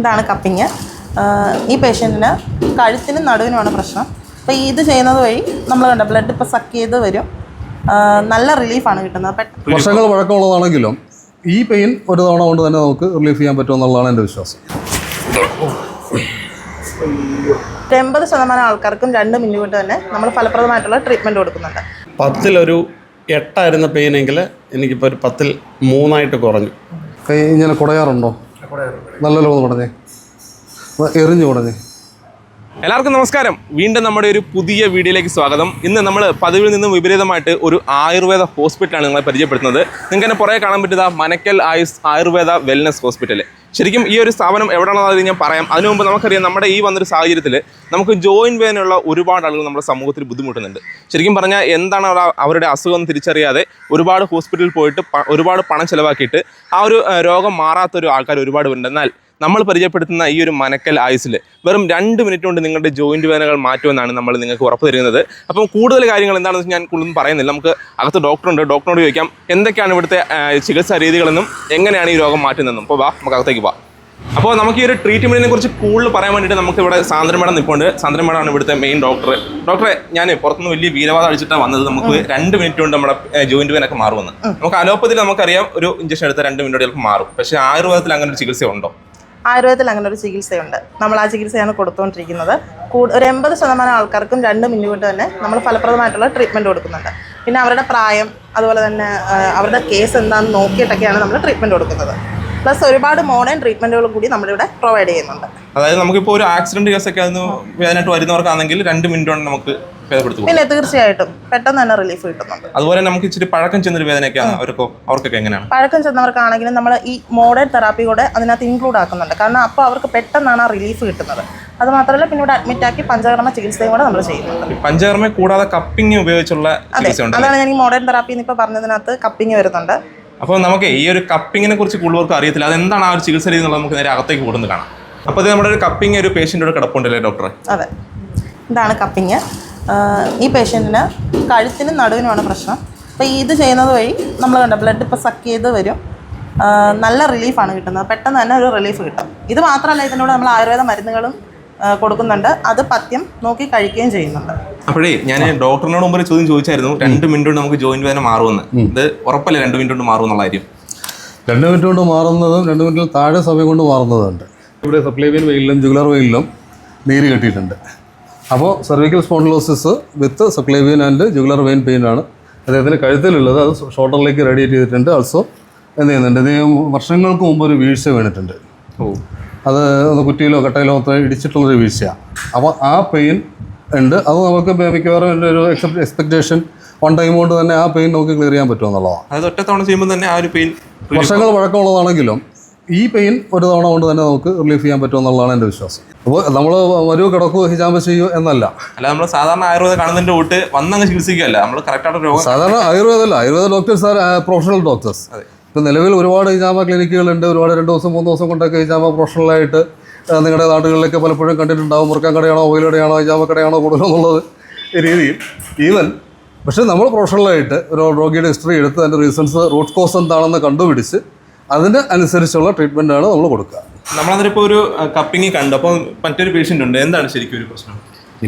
ഇതാണ് കപ്പിങ്. ഈ പേഷ്യന്റിന് കഴുത്തിനും നടുവിനുമാണ് പ്രശ്നം. അപ്പോൾ ഇത് ചെയ്യുന്നത് വഴി നമ്മൾ കണ്ട ബ്ലഡ് ഇപ്പോൾ സക്ക് ചെയ്ത് വരും. നല്ല റിലീഫാണ് കിട്ടുന്നത്. പെട്ടെന്ന് വർഷങ്ങൾ വഴക്കമുള്ളതാണെങ്കിലും ഈ പെയിൻ ഒരു തവണ കൊണ്ട് തന്നെ നമുക്ക് റിലീഫ് ചെയ്യാൻ പറ്റുമെന്നുള്ളതാണ് എന്റെ വിശ്വാസം. ഒരു എൺപത് ശതമാനം ആൾക്കാർക്കും രണ്ട് മിനിറ്റ് കൊണ്ട് തന്നെ നമ്മൾ ഫലപ്രദമായിട്ടുള്ള ട്രീറ്റ്മെന്റ് കൊടുക്കുന്നുണ്ട്. പത്തിലൊരു എട്ടായിരുന്ന പെയിനെങ്കിൽ എനിക്കിപ്പോൾ ഒരു പത്തിൽ മൂന്നായിട്ട് കുറഞ്ഞു. കൈ ഇങ്ങനെ കുടയാറുണ്ടോ? നല്ലല്ലോ ഒന്ന് കുടഞ്ഞേ എറിഞ്ഞു കുടഞ്ഞേ എല്ലാവർക്കും നമസ്കാരം. വീണ്ടും നമ്മുടെ ഒരു പുതിയ വീഡിയോയിലേക്ക് സ്വാഗതം. ഇന്ന് നമ്മൾ പതിവിൽ നിന്നും വിപരീതമായിട്ട് ഒരു ആയുർവേദ ഹോസ്പിറ്റലാണ് നിങ്ങളെ പരിചയപ്പെടുത്തുന്നത്. നിങ്ങൾക്ക് തന്നെ പുറകെ കാണാൻ പറ്റുന്ന മനക്കൽ ആയുസ് ആയുർവേദ വെൽനസ് ഹോസ്പിറ്റൽ ശരിക്കും ഈ ഒരു സ്ഥാപനം എവിടെയാണെന്ന് ഞാൻ പറയാം. അതിനു മുമ്പ് നമുക്കറിയാം നമ്മുടെ ഈ വന്നൊരു സാഹചര്യത്തിൽ നമുക്ക് ജോയിൻ വേദനയുള്ള ഒരുപാട് ആളുകൾ നമ്മുടെ സമൂഹത്തിൽ ബുദ്ധിമുട്ടുന്നുണ്ട്. ശരിക്കും പറഞ്ഞാൽ എന്താണ് അവരുടെ അസുഖം എന്ന് തിരിച്ചറിയാതെ ഒരുപാട് ഹോസ്പിറ്റലിൽ പോയിട്ട് ഒരുപാട് പണം ചിലവാക്കിയിട്ട് ആ ഒരു രോഗം മാറാത്തൊരു ആൾക്കാർ ഒരുപാട് ഉണ്ട് എന്നാൽ നമ്മൾ പരിചയപ്പെടുത്തുന്ന ഈ ഒരു മനക്കൽ ആയുസിൽ വെറും രണ്ട് മിനിറ്റ് കൊണ്ട് നിങ്ങളുടെ ജോയിന്റ് വേദനകൾ മാറ്റുമെന്നാണ് നമ്മൾ നിങ്ങൾക്ക് ഉറപ്പ് തരുന്നത്. അപ്പം കൂടുതൽ കാര്യങ്ങൾ എന്താണെന്ന് വെച്ചാൽ ഞാൻ കൂടുതലും പറയുന്നില്ല. നമുക്ക് അകത്ത് ഡോക്ടറുണ്ട്. ഡോക്ടറോട് ചോദിക്കാം എന്തൊക്കെയാണ് ഇവിടുത്തെ ചികിത്സാ രീതികളെന്നും എങ്ങനെയാണ് ഈ രോഗം മാറ്റുന്നതെന്നും. അപ്പോൾ വാ നമുക്ക് അകത്തേക്ക് വാ അപ്പോൾ നമുക്ക് ഈ ഒരു ട്രീറ്റ്മെന്റിനെ കുറിച്ച് കൂടുതൽ പറയാൻ വേണ്ടിയിട്ട് നമുക്ക് ഇവിടെ സാന്ദ്രൻ മേഡം നിൽപ്പുണ്ട്. സാന്ദ്രൻ മേഡമാണ് ഇവിടുത്തെ മെയിൻ ഡോക്ടർ ഡോക്ടറെ ഞാൻ പുറത്തുനിന്ന് വലിയ വീരവാദം അടിച്ചിട്ടാണ് വന്നത്. നമുക്ക് രണ്ട് മിനിറ്റ് കൊണ്ട് നമ്മുടെ ജോയിന്റ് വേനൊക്കെ മാറുമെന്ന്. നമുക്ക് അലോപ്പത്തിൽ നമുക്കറിയാം ഒരു ഇഞ്ചക്ഷൻ എടുത്ത രണ്ട് മിനിറ്റ് മാറും. പക്ഷേ ആയുർവേദത്തിൽ അങ്ങനെ ഒരു ചികിത്സ ഉണ്ടോ ആയുർവേദത്തിൽ അങ്ങനെ ഒരു ചികിത്സയുണ്ട്. നമ്മൾ ആ ചികിത്സയാണ് കൊടുത്തുകൊണ്ടിരിക്കുന്നത് കൂട് ഒരു എൺപത് ശതമാനം ആൾക്കാർക്കും രണ്ട് മിനിറ്റ് കൊണ്ട് തന്നെ നമ്മൾ ഫലപ്രദമായിട്ടുള്ള ട്രീറ്റ്മെന്റ് കൊടുക്കുന്നുണ്ട്. പിന്നെ അവരുടെ പ്രായം അതുപോലെ തന്നെ അവരുടെ കേസ് എന്താണെന്ന് നോക്കിയിട്ടൊക്കെയാണ് നമ്മൾ ട്രീറ്റ്മെന്റ് കൊടുക്കുന്നത്. പ്ലസ് ഒരുപാട് മോഡേൺ ട്രീറ്റ്മെന്റുകളും കൂടി നമ്മളിവിടെ പ്രൊവൈഡ് ചെയ്യുന്നുണ്ട്. അതായത് നമുക്കിപ്പോൾ ഒരു ആക്സിഡന്റ് കേസൊക്കെ അതൊന്ന് വേദനയായിട്ട് വരുന്നവർക്കാണെങ്കിൽ രണ്ട് മിനിറ്റ് കൊണ്ട് നമുക്ക് പിന്നെ തീർച്ചയായിട്ടും. പെട്ടെന്ന് തന്നെ റിലീഫ് കിട്ടുന്നുണ്ട്. അതുപോലെ നമുക്ക് ഇച്ചിരി പഴക്കം ചെന്നൊരു വേദനയൊക്കെയാണ്. അവർക്കോ അവർക്കൊക്കെ എങ്ങനെയാണ്? പഴക്കം ചെന്നവർക്കാണെങ്കിലും നമ്മൾ ഈ മോഡേൺ തെറാപ്പി കൂടെ അതിനകത്ത് ഇൻക്ലൂഡ് ആക്കുന്നുണ്ട്. കാരണം അപ്പോൾ അവർക്ക് പെട്ടെന്നാണ് ആ റിലീഫ് കിട്ടുന്നത്. അത് മാത്രമല്ല പിന്നെ ഇവിടെ അഡ്മിറ്റ് ആക്കി പഞ്ചകർമ്മ ചികിത്സയും കൂടെ നമ്മൾ ചെയ്യുന്നുണ്ട്. പഞ്ചകർമ്മ കൂടാതെ കപ്പിംഗ് ഉപയോഗിച്ചുള്ള അതാണ് ഞാൻ ഈ മോഡേൺ തെറാപ്പി എന്ന് ഇപ്പോൾ പറഞ്ഞതിനകത്ത് കപ്പിങ് വരുന്നുണ്ട്. അപ്പോൾ നമുക്ക് ഈ ഒരു കപ്പിങ്ങിനെ കുറിച്ച് കൂടുതൽക്കും അറിയത്തില്ല. അതെന്താണ് ആ ഒരു ചികിത്സ രീതി എന്നുള്ളത് നമുക്ക് നേരെ അകത്തേക്ക് കൊടുന്ന് കാണാം. അപ്പോൾ ഇത് നമ്മുടെ ഒരു കപ്പിങ് ഒരു പേഷ്യന്റ് കിടപ്പുണ്ടല്ലേ ഡോക്ടറെ അതെ. ഇതാണ് കപ്പിങ് ഈ പേഷ്യന്റിന് കഴുത്തിനും നടുവിനുമാണ് പ്രശ്നം. അപ്പോൾ ഇത് ചെയ്യുന്നത് വഴി നമ്മൾ കണ്ട ബ്ലഡ് ഇപ്പോൾ സക്ക് ചെയ്ത് വരും. നല്ല റിലീഫാണ് കിട്ടുന്നത്. പെട്ടെന്ന് തന്നെ ഒരു റിലീഫ് കിട്ടും. ഇത് മാത്രമല്ല ഇതിനോട് നമ്മൾ ആയുർവേദ മരുന്നുകളും കൊടുക്കുന്നുണ്ട്. അത് പത്യം നോക്കി കഴിക്കുകയും ചെയ്യുന്നുണ്ട്. അപ്പോഴേ ഞാൻ ഡോക്ടറിനോട് മുമ്പ് ചോദ്യം ചോദിച്ചായിരുന്നു. രണ്ട് മിനിറ്റ് കൊണ്ട് നമുക്ക് ജോയിന്റ് വേദന മാറുമെന്ന്. ഇത് ഉറപ്പല്ല രണ്ട് മിനിറ്റ് കൊണ്ട് മാറും എന്നുള്ള കാര്യം? രണ്ട് മിനിറ്റ് കൊണ്ട് മാറുന്നതും രണ്ട് മിനിറ്റിൽ താഴെ സമയം കൊണ്ട് മാറുന്നതുണ്ട്. ഇവിടെ സപ്ലൈവിയൻ വെയിലും ജുഗുലർ വെയിലും നീര് കെട്ടിയിട്ടുണ്ട്. അപ്പോൾ cervical spondylosis with subclavian and jugular vein pain ആണ് അദ്ദേഹത്തിന്റെ കഴുത്തിലുള്ളത്. അത് ഷോൾഡറിലേക്ക് റേഡിയേറ്റ് ചെയ്തിട്ടുണ്ട്. ആൾസോ എന്ത് ചെയ്യുന്നുണ്ട്. ഇദ്ദേഹം വർഷങ്ങൾക്ക് മുമ്പ് ഒരു വീഴ്ച വീണിട്ടുണ്ട്. ഓ. അത് ഒന്ന് കുറ്റിയിലോ കട്ടയിലോ ഒക്കെ ഇടിച്ചിട്ടുള്ളൊരു വീഴ്ചയാണ് അപ്പോൾ ആ പെയിൻ ഉണ്ട്. അത് നമുക്ക് മിക്കവാറും എന്റെ ഒരു എക്സ്പെക്റ്റേഷൻ വൺ ടൈം കൊണ്ട് തന്നെ ആ പെയിൻ നമുക്ക് ക്ലിയർ ചെയ്യാൻ പറ്റുമെന്നുള്ളതാണ് അത് ഒറ്റ തവണ ചെയ്യുമ്പോൾ തന്നെ ആ ഒരു പെയിൻ വർഷങ്ങൾ വഴക്കമുള്ളതാണെങ്കിലും ഈ പെയിൻ ഒരു തവണ കൊണ്ട് തന്നെ നമുക്ക് റിലീഫ് ചെയ്യാൻ പറ്റുമെന്നുള്ളതാണ് എന്റെ വിശ്വാസം. അപ്പോൾ നമ്മൾ വരൂ കിടക്കുക ഹിജാമ്പ ചെയ്യൂ എന്നല്ല. അല്ല നമ്മൾ സാധാരണ ആയുർവേദം കാണുന്നതിന്റെ കൂട്ട് വന്നങ്ങ് ചികിത്സിക്കുകയല്ല. നമ്മൾ കറക്റ്റായിട്ട് രോഗം സാധാരണ ആയുർവേദമല്ല. Ayurveda doctors are professional doctors ഇപ്പം നിലവിൽ ഒരുപാട് ഹിജാമ ക്ലിനിക്കുകളുണ്ട്. ഒരുപാട് രണ്ട് ദിവസം മൂന്ന് ദിവസം കൊണ്ടൊക്കെ ഹിജാമ പ്രൊഫഷണലായിട്ട് നിങ്ങളുടെ നാടുകളിലൊക്കെ പലപ്പോഴും കണ്ടിട്ടുണ്ടാവും. മുറുക്കാൻ കടയാണോ ഓയിൽ കടയാണോ ഹിജാമ കടയാണോ കൂടുതലെന്നുള്ളത് രീതിയിൽ. ഈവൻ പക്ഷേ നമ്മൾ പ്രൊഫഷണലായിട്ട് ഒരു രോഗിയുടെ ഹിസ്റ്ററി എടുത്ത് അതിന്റെ റീസൺസ് റൂട്ട് കോസ് എന്താണെന്ന് കണ്ടുപിടിച്ച് അതിന് അനുസരിച്ചുള്ള ട്രീറ്റ്മെന്റാണ് നമ്മൾ കൊടുക്കുക. നമ്മളതിപ്പോൾ ഒരു കപ്പിങ്ങി കണ്ടു. അപ്പോൾ മറ്റൊരു പേഷ്യന്റ് ഉണ്ട്. എന്താണ് ശരിക്കും ഒരു പ്രശ്നം?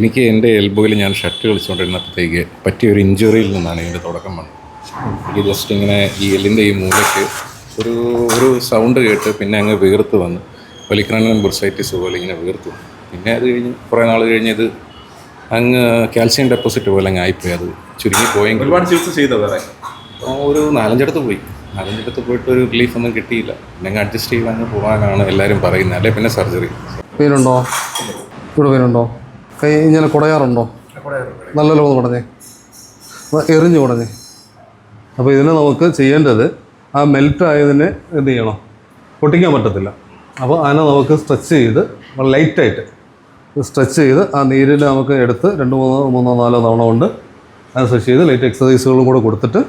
എനിക്ക് എന്റെ എൽബോയിൽ ഞാൻ ഷർട്ട് കളിച്ചുകൊണ്ടിരുന്നപ്പോഴത്തേക്ക് പറ്റിയ ഒരു ഇഞ്ചുറിയിൽ നിന്നാണ് ഇതിന്റെ തുടക്കം വന്നത്. എനിക്ക് ജസ്റ്റ് ഇങ്ങനെ ഈ എല്ലിന്റെ ഈ മൂലയ്ക്ക് ഒരു ഒരു സൗണ്ട് കേട്ട് പിന്നെ അങ്ങ് വീർത്ത് വന്ന്. വലിക്രാനൻ ബുർസൈറ്റിസ് പോലെ ഇങ്ങനെ വീർത്തു വന്നു. പിന്നെ അത് കഴിഞ്ഞ് കുറേ നാൾ കഴിഞ്ഞ് ഇത് അങ്ങ് കാൽസ്യം ഡെപ്പോസിറ്റ് പോലെ അങ്ങ് ആയിപ്പോയി. അത് ചുരുങ്ങി പോയെങ്കിൽ ഒരുപാട് ചികിത്സ ചെയ്തോ വേറെ? ഒരു നാലഞ്ചിടത്ത് പോയി. നാലഞ്ചിടത്ത് പോയിട്ട് ഒരു റിലീഫ് ഒന്നും കിട്ടിയില്ല. പിന്നെ അങ്ങ് അഡ്ജസ്റ്റ് ചെയ്ത് അങ്ങ് പോകാനാണ് എല്ലാവരും പറയുന്നത്. അല്ലെ പിന്നെ സർജറി പെയിനുണ്ടോ ഇവിടെ പെയിനുണ്ടോ കൈ ഇങ്ങനെ കുടയാറുണ്ടോ? നല്ലല്ലോ ഒന്ന് എറിഞ്ഞു കുടഞ്ഞേ. അപ്പോൾ ഇതിനെ നമുക്ക് ചെയ്യേണ്ടത് ആ മെൽറ്റ് ആയതിനെ എന്ത് ചെയ്യണം? പൊട്ടിക്കാൻ പറ്റത്തില്ല. അപ്പോൾ അതിനെ നമുക്ക് സ്ട്രെച്ച് ചെയ്ത് ലൈറ്റായിട്ട് സ്ട്രെച്ച് ചെയ്ത് ആ നീരിൽ നമുക്ക് എടുത്ത് രണ്ട് മൂന്നോ മൂന്നോ നാലോ തവണ കൊണ്ട് അത് സ്ട്രെച്ച് ചെയ്ത് ലൈറ്റ് എക്സസൈസുകളും കൂടെ കൊടുത്തിട്ട്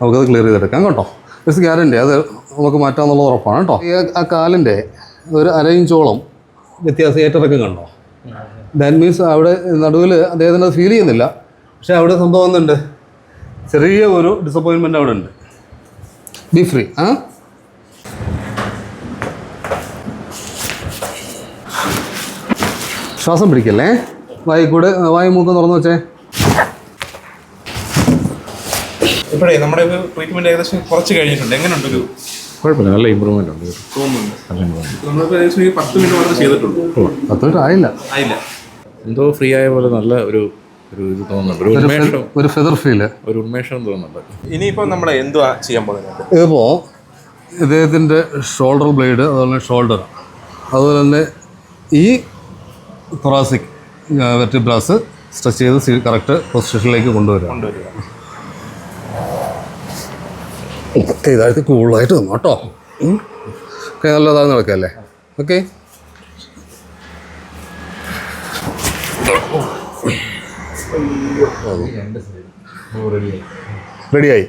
നമുക്കത് ക്ലിയർ ചെയ്തെടുക്കാം കേട്ടോ. ഇറ്റ്സ് ഗ്യാരണ്ടി അത് നമുക്ക് മാറ്റാമെന്നുള്ള ഉറപ്പാണ് കേട്ടോ. ഈ ആ കാലിന്റെ ഒരു അര ഇഞ്ചോളം വ്യത്യാസം ഏറ്ററക്കം കണ്ടോ? ദാറ്റ് മീൻസ് അവിടെ നടുവിൽ അദ്ദേഹത്തിന് അത് ഫീൽ ചെയ്യുന്നില്ല. പക്ഷേ അവിടെ സംഭവം എന്തുണ്ട്? ചെറിയ ഒരു ഡിസപ്പോയിൻമെന്റ് അവിടെ ഉണ്ട്. ബി ഫ്രീ ആ? ശ്വാസം പിടിക്കല്ലേ? വായി കൂടെ വായി മൂക്കം തുറന്നു വെച്ചേ. ഇപ്പോഴേ നമ്മുടെ ട്രീറ്റ്മെന്റ് ഏകദേശം കുറച്ച് കഴിഞ്ഞിട്ടുണ്ട്. എങ്ങനെയുണ്ട് ഒരു കുഴപ്പമില്ല നല്ല ഇമ്പ്രൂവ്മെന്റ് ഉണ്ട്. നല്ല ഇമ്പ്രൂവ്മെന്റ് നമ്മളിപ്പോൾ ഏകദേശം ഈ പത്ത് മിനിറ്റ് മാത്രമേ ചെയ്തിട്ടുള്ളൂ. പത്ത് മിനിറ്റ് ആയില്ല. ആയില്ല. എന്തോ ഫ്രീ ആയ പോലെ നല്ല ഒരു ഒരു ഇത് തോന്നുന്നുണ്ട്. ഒരു ഉന്മേഷം. ഒരു ഫെദർ ഫീൽ ഒരു ഉന്മേഷം തോന്നുന്നുണ്ട്. ഇനിയിപ്പോൾ നമ്മൾ എന്തുവാ ചെയ്യാൻ പോകുന്നത്? ഇതിപ്പോൾ ഇദ്ദേഹത്തിന്റെ ഷോൾഡർ ബ്ലേഡ് അതുപോലെ ഷോൾഡർ അതുപോലെ തന്നെ ഈ തൊറാസിക് വെർട്ടിബ്രാസ് സ്ട്രെച്ച് ചെയ്ത് കറക്റ്റ് പൊസിഷനിലേക്ക് കൊണ്ടുവരിക. ഇതായിട്ട് കൂളായിട്ട് വന്നു കേട്ടോ ഓക്കെ നല്ലതായി നടക്കല്ലേ? ഓക്കെ റെഡിയായി.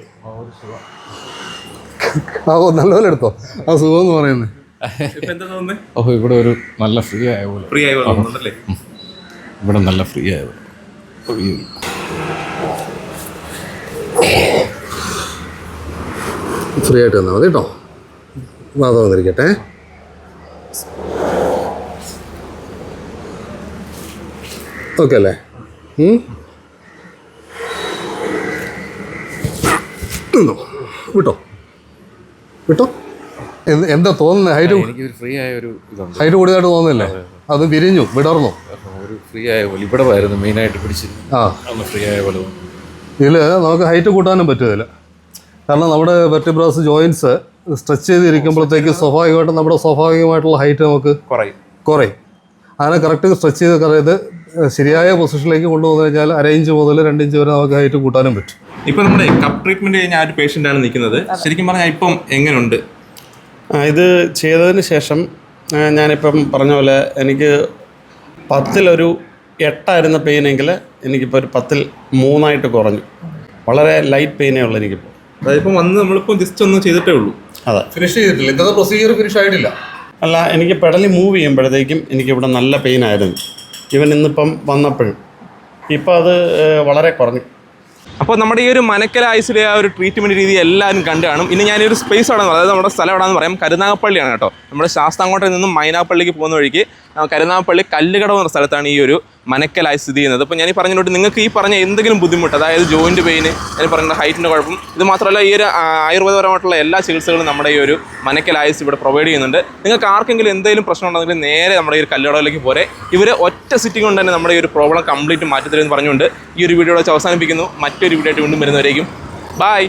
ആ നല്ലപോലെ എടുത്തോ. ആ സുഖം എന്ന് പറയുന്നത് ഓ എന്താ തോന്നുന്നത് ഓഹോ ഇവിടെ ഒരു നല്ല ഫ്രീ ആയ പോലെ. ഫ്രീ ആയി പോലെ ഇവിടെ നല്ല ഫ്രീ ആയ പോലെ. ഫ്രീ ആയിട്ട് തന്നാൽ മതി കേട്ടോ. മാത്രം വന്നിരിക്കട്ടെ. ഓക്കെ അല്ലേ? നിന്നോ വിട്ടോ വിട്ടോ എന്ത് തോന്നുന്നത് ഹൈറ്റ് എനിക്കൊരു ഫ്രീ ആയ ഒരു ഇതുണ്ട് ഹൈറ്റ് കൂടിയതായിട്ട് തോന്നുന്നില്ലേ അത് വിരിഞ്ഞു വിടർന്നു ഒരു ഫ്രീ ആയ പോലെ ഇവിടെ ആയിരുന്നു മെയിനായിട്ട് പിടിച്ചിരുന്നത് ആ ഒന്ന് ഫ്രീ ആയ പോലെ ഇതിൽ നമുക്ക് ഹൈറ്റ് കൂട്ടാനും പറ്റും ഇതിൽ കാരണം നമ്മുടെ വെർട്ടിബ്രാസ് ജോയിൻസ് സ്ട്രെച്ച് ചെയ്തിരിക്കുമ്പോഴത്തേക്ക് സ്വാഭാവികമായിട്ടും നമ്മുടെ സ്വാഭാവികമായിട്ടുള്ള ഹൈറ്റ് നമുക്ക് കുറയും കുറയും അങ്ങനെ കറക്റ്റ് സ്ട്രെച്ച് ചെയ്ത് കറയത് ശരിയായ പൊസിഷനിലേക്ക് കൊണ്ടുവന്നു കഴിഞ്ഞാൽ അരയിഞ്ച് ഇഞ്ച് മുതൽ രണ്ടിഞ്ച് വരെ നമുക്ക് ഹൈറ്റ് കൂട്ടാനും പറ്റും. ഇപ്പൊ നമ്മുടെ കപ്പ് ട്രീറ്റ്മെന്റ് കഴിഞ്ഞ ആ ഒരു പേഷ്യന്റ് ആണ് നിൽക്കുന്നത്. ശരിക്കും പറഞ്ഞാൽ ഇപ്പം എങ്ങനെയുണ്ട് ഇത് ചെയ്തതിന് ശേഷം ഞാനിപ്പം പറഞ്ഞ പോലെ എനിക്ക് പത്തിലൊരു എട്ടായിരുന്ന പെയിനെങ്കിൽ എനിക്കിപ്പോൾ ഒരു പത്തിൽ മൂന്നായിട്ട് കുറഞ്ഞു. വളരെ ലൈറ്റ് പെയിനേ ഉള്ളൂ എനിക്കിപ്പോൾ അതായത് വന്ന് നമ്മളിപ്പോൾ ജസ്റ്റ് ഒന്ന് ചെയ്തിട്ടേ ഉള്ളൂ. അതെ. ഫിനിഷ് ചെയ്തിട്ടില്ല. ഇന്നത്തെ പ്രൊസീജിയർ ഫിനിഷ് ആയിട്ടില്ല. അല്ല എനിക്ക് പെടലി മൂവ് ചെയ്യുമ്പോഴത്തേക്കും എനിക്കിവിടെ നല്ല പെയിൻ ആയിരുന്നു. ഇവൻ ഇന്നിപ്പം വന്നപ്പോഴും. ഇപ്പം അത് വളരെ കുറഞ്ഞു. അപ്പോൾ നമ്മുടെ ഈ ഒരു മനക്കൽ ആയുസിലെ ആ ഒരു ട്രീറ്റ്മെന്റ് രീതി എല്ലാവരും കണ്ടു കാണും. ഇനി ഒരു സ്പേസ് അവിടെ അതായത് നമ്മുടെ സ്ഥലം എവിടെയെന്ന് പറയാം. കരുനാഗപ്പള്ളിയാണ് കേട്ടോ. നമ്മുടെ ശാസ്താംകോട്ടയിൽ നിന്നും മൈനാപ്പള്ളിക്ക് പോകുന്ന വഴിക്ക് കരുനാഗപ്പള്ളി കല്ലുകടവ് എന്ന സ്ഥലത്താണ് ഈ ഒരു മനക്കലായി സ്ഥിതി ചെയ്യുന്നത്. അപ്പോൾ ഞാൻ ഈ പറഞ്ഞിട്ട് നിങ്ങൾക്ക് ഈ പറഞ്ഞ എന്തെങ്കിലും ബുദ്ധിമുട്ട് അതായത് ജോയിന്റ് പെയിൻ ഞാൻ പറഞ്ഞ ഹൈറ്റിന്റെ കുഴപ്പം ഇത് മാത്രമല്ല ഈ ഒരു ആയുർവേദപരമായിട്ടുള്ള എല്ലാ ചികിത്സകളും നമ്മുടെ ഈ ഒരു മനക്കലായസ് ഇവിടെ പ്രൊവൈഡ് ചെയ്യുന്നുണ്ട്. നിങ്ങൾക്ക് ആർക്കെങ്കിലും എന്തെങ്കിലും പ്രശ്നം ഉണ്ടെങ്കിൽ നേരെ നമ്മുടെ ഈ ഒരു കല്ലുകടവിലേക്ക് പോരെ. ഇവർ ഒറ്റ സിറ്റിംഗ് കൊണ്ട് തന്നെ നമ്മുടെ ഈ ഒരു പ്രോബ്ലം കംപ്ലീറ്റ് മാറ്റി തരുമെന്ന് പറഞ്ഞുകൊണ്ട് ഈ ഒരു വീഡിയോ വെച്ച് അവസാനിപ്പിക്കുന്നു. മറ്റൊരു വീഡിയോ ആയിട്ട് വീണ്ടും വരുന്നവരേക്കും. ബൈ